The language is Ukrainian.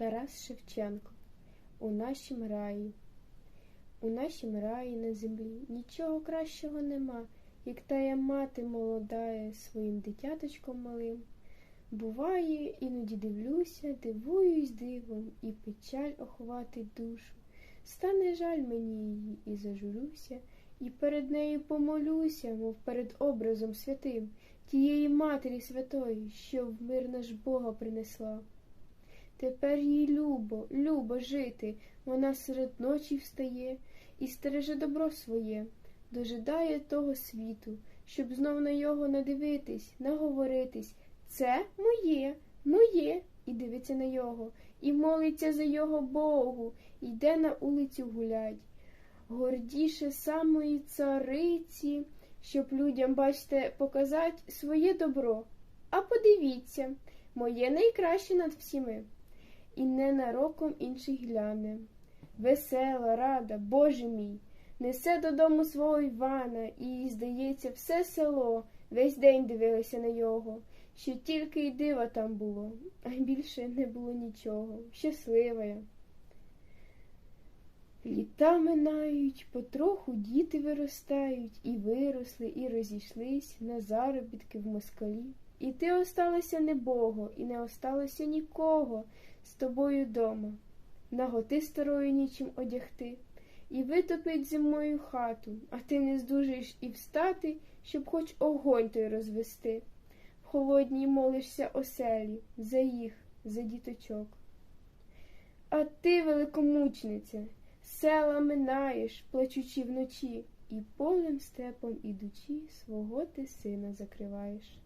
Тарас Шевченко У нашім раї. У нашім раї на землі нічого кращого нема, як тая мати молодає своїм дитяточком малим. Буває, іноді дивлюся, дивуюсь дивом, і печаль охватить душу. Стане жаль мені її, і зажурюся, і перед нею помолюся, мов перед образом святим, тієї Матері Святої, що в мир наш Бога принесла. Тепер їй любо, любо жити, вона серед ночі встає і стереже добро своє, дожидає того світу, щоб знов на його надивитись, наговоритись. Це моє, моє, і дивиться на його, і молиться за його Богу, йде на улицю гулять. Гордіше самої цариці, щоб людям, бачите, показати своє добро. А подивіться, моє найкраще над всіми і ненароком інший гляне. Весела, рада, Боже мій, несе додому свого Івана, і, здається, все село весь день дивилося на його, що тільки й дива там було, а більше не було нічого. Щаслива я. Літа минають, потроху діти виростають, і виросли, і розійшлись на заробітки в москалі. І ти осталася небого, і не осталося нікого з тобою дома, наготи старою нічим одягти, і витопить зимою хату, а ти не здужаєш і встати, щоб хоч огонь той розвести. В холодній молишся оселі, за їх, за діточок. А ти, великомучниця, села минаєш, плачучи вночі, і полем степом ідучи, свого ти сина закриваєш.